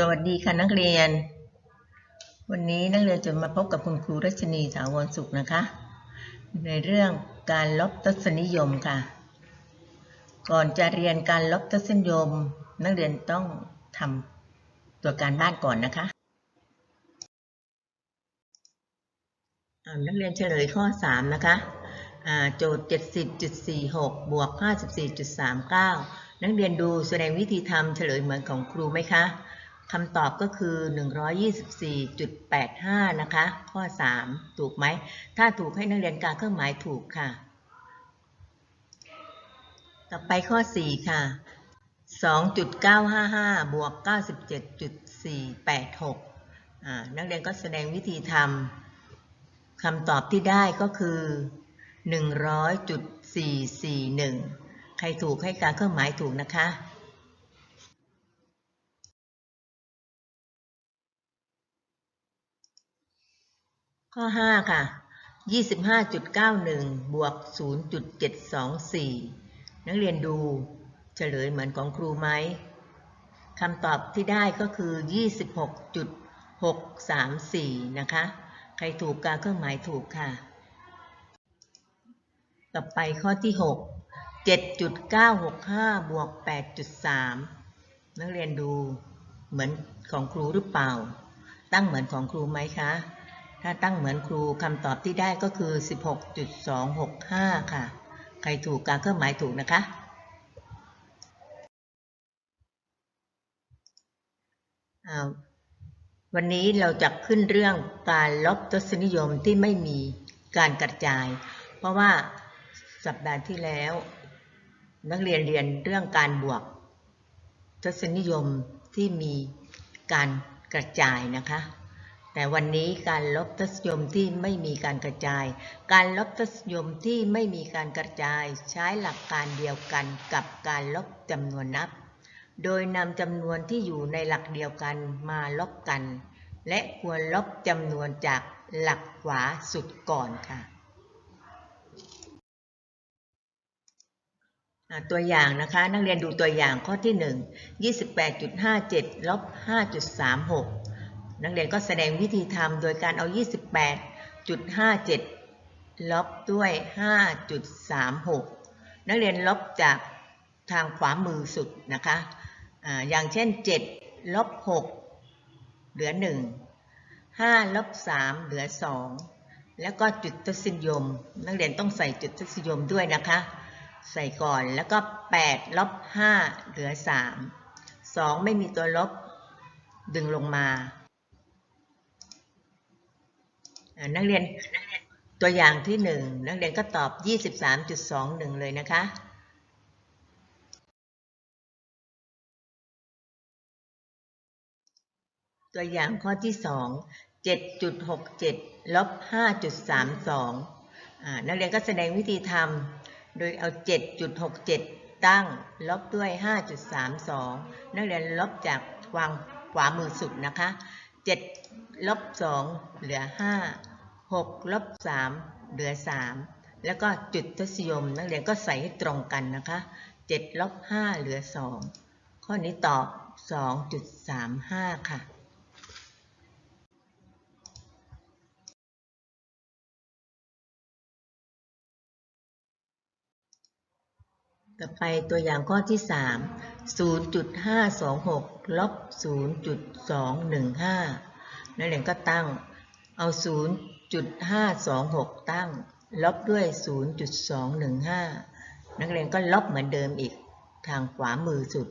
สวัสดีค่ะนักเรียน วันนี้นักเรียนจะมาพบกับคุณครูรัชนีถาวรสุขนะคะ ในเรื่องการลบทศนิยมค่ะ ก่อนจะเรียนการลบทศนิยม นักเรียนต้องทำตัวการบ้านก่อนนะคะนักเรียนเฉลยข้อ 3 นะคะโจทย์ 70.46 บวก 54.39 นักเรียนดูแสดงวิธีทำเฉลยเหมือนของครูไหมคะ คำตอบก็คือ 124.85 นะคะ ข้อ 3 ถูกไหม ถ้าถูกให้นักเรียนกาเครื่องหมายถูกค่ะ ต่อไปข้อ 4 ค่ะ 2.955 บวก 97.486อ่านักเรียนก็แสดงวิธีทำ คำตอบที่ได้ก็คือ 100.441 ใครถูกให้กาเครื่องหมายถูกนะคะ ข้อ 5 ค่ะ 25.91 บวก 0.724 นักเรียนดูเฉลยเหมือนของครูไหมคำตอบที่ได้ก็คือ 26.634 นะคะ ใครถูกกาเครื่องหมายถูกค่ะ ต่อไปข้อที่ 6 7.965 บวก 8.3 นักเรียนดูเหมือนของครูหรือเปล่า ตั้งเหมือนของครูไหมคะ ถ้าตั้งเหมือนครูคำตอบที่ได้ก็คือ 16.265 ค่ะ ใครถูกการเครื่องหมายถูกนะคะ วันนี้เราจะขึ้นเรื่องการลบทศนิยมที่ไม่มีการกระจาย เพราะว่าสัปดาห์ที่แล้ว นักเรียนเรียนเรื่องการบวกทศนิยมที่มีการกระจายนะคะ แต่วันนี้การลบทศยมที่ไม่มีการกระจาย การลบทศยมที่ไม่มีการกระจาย ใช้หลักการเดียวกันกับการลบจำนวนนับ โดยนำจำนวนที่อยู่ในหลักเดียวกันมาลบกัน และควรลบจำนวนจากหลักขวาสุดก่อนค่ะตัวอย่างนะคะนักเรียนดูตัวอย่างข้อที่ 1 28.57ลบ5.36 นักเรียนก็แสดงวิธีทำโดยการเอา 28.57 ลบด้วย 5.36 นักเรียนลบจากทางขวามือสุดนะคะอะอย่างเช่น 7 ลบ 6 เหลือ 1 5 ลบ 3 เหลือ 2 แล้วก็จุดทศนิยม นักเรียนต้องใส่จุดทศนิยมด้วยนะคะ ใส่ก่อนแล้วก็ 8 ลบ 5 เหลือ 3 2 ไม่มีตัวลบดึงลงมา นักเรียนตัวอย่างที่1นักเรียนก็ตอบ 23.21 เลยนะคะตัวอย่างข้อที่ 2 7.67 ลบ 5.32 นักเรียนก็แสดงวิธีทำ โดยเอา 7.67 ตั้ง ลบด้วย 5.32 นักเรียนลบจากวางขวามือสุดนะคะ 7 ลบ 2 เหลือ 5 6ลบ3เหลือ 3 แล้วก็จุดทศนิยม นักเรียนก็ใส่ให้ตรงกันนะคะ7ลบ5เหลือ 2 ข้อนี้ตอบ 2.35 ค่ะต่อไปตัวอย่างข้อที่ 3 0.526ลบ0.215 นักเรียนก็ตั้งเอา 0.526ตั้ง ลบด้วย0.215นักเรียนก็ลบเหมือนเดิมอีก ทางขวามือสุด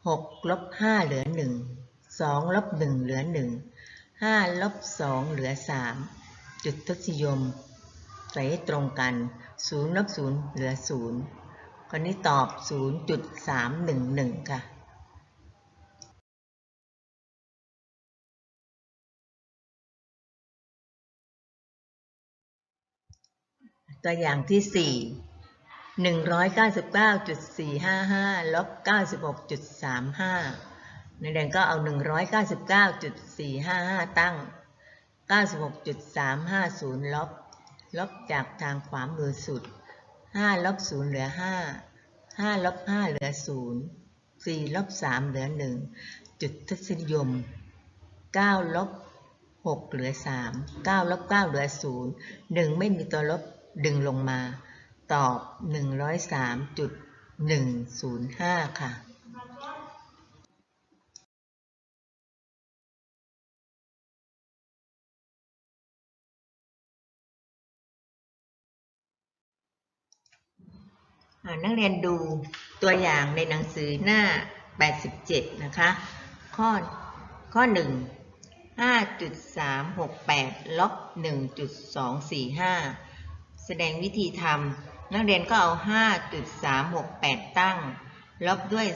6ลบ5เหลือ1 2ลบ1เหลือ1 5ลบ2เหลือ3จุดทศนิยมใส่ให้ตรงกัน0ลบ0เหลือ0คนนี้ตอบ 0.311 ค่ะ ตัวอย่างที่ 4 199.455ลบ96.35ในเรียนก็เอา 199.455 ตั้ง 96.350ลบลบจากทางขวามือสุด 5 ลบ 0 เหลือ 5 5 ลบ 5 เหลือ 0 4 ลบ 3 เหลือ 1 จุดทศนิยม 9 ลบ 6 เหลือ 3 9 ลบ 9 เหลือ 0 1 ไม่มีตัวลบ ดึงลงมา ตอบ 103.105 ค่ะนักเรียนดูตัวอย่างในหนังสือหน้า 87 นะคะ ข้อ ข้อ 1 5.368 ลบ 1.245 สดงวิธีทำนักเรียนก็เอา 5.368 ตั้ง ลบด้วย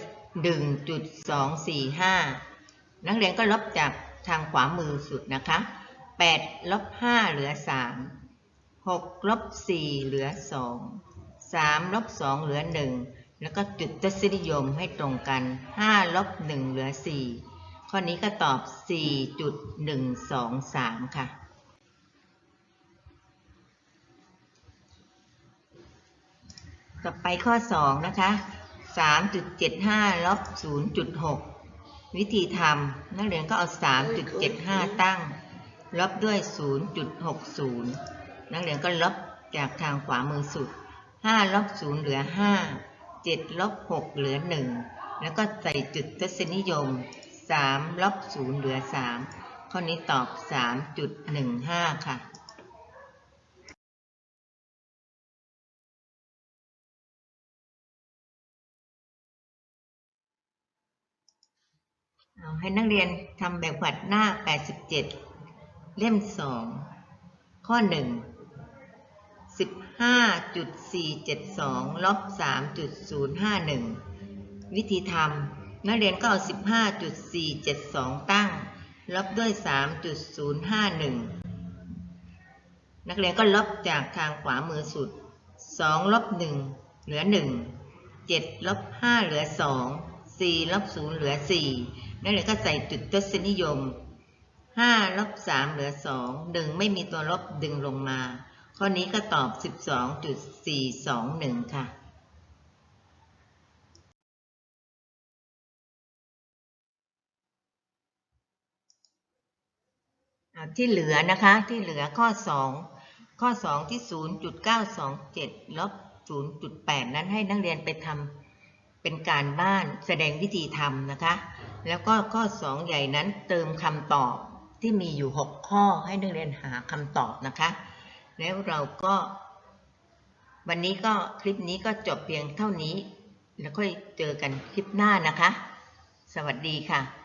1.245 นักเรียนก็ลบจากทางขวามือสุดนะคะ 8 ลบ 5 เหลือ 3 6 ลบ 4 เหลือ 2 3 ลบ 2 เหลือ 1 แล้วก็จุดทศนิยมให้ตรงกัน 5 ลบ 1 เหลือ 4 ข้อนี้ก็ตอบ 4.123 ค่ะ ต่อไปข้อ 2 นะคะ 3.75ลบ0.6 วิธีทำนักเรียนก็เอา 3.75 ตั้ง ลบด้วย 0.60 นักเรียนก็ลบจากทางขวามือสุด 5 ลบ 0 เหลือ 5 7 ลบ 6 เหลือ 1 แล้วก็ใส่จุดทศนิยม 3 ลบ 0 เหลือ 3 ข้อนี้ตอบ 3.15 ค่ะ ให้นักเรียนทำแบบฝัดหน้า 87 เล่ม 2 ข้อ 1 15.472ลบ3.051 วิธีทำนักเรียนก็เอา 15.472 ตั้ง ลบด้วย 3.051 นักเรียนก็ลบจากทางขวามือสุด 2 ลบ 1 เหลือ 1 7 ลบ 5 เหลือ 2 4ลบ0เหลือ 4 นักเรียนก็ใส่จุดทศนิยม 5 ลบ 3 เหลือ 2 1 ไม่มีตัวลบดึงลงมา ข้อนี้ก็ตอบ 12.421 ค่ะอ่าที่เหลือนะคะ ที่เหลือข้อ 2 ข้อ 2 ที่ 0.927 ลบ 0.8 นั้นให้นักเรียนไปทำ เป็นการบ้านแสดงวิธีทำนะคะ แล้วก็ข้อ 2 ใหญ่นั้นเติมคำตอบที่มีอยู่ 6 ข้อให้นักเรียนหาคำตอบนะคะ แล้วเราก็ วันนี้ก็คลิปนี้ก็จบเพียงเท่านี้ แล้วค่อยเจอกันคลิปหน้านะคะ สวัสดีค่ะ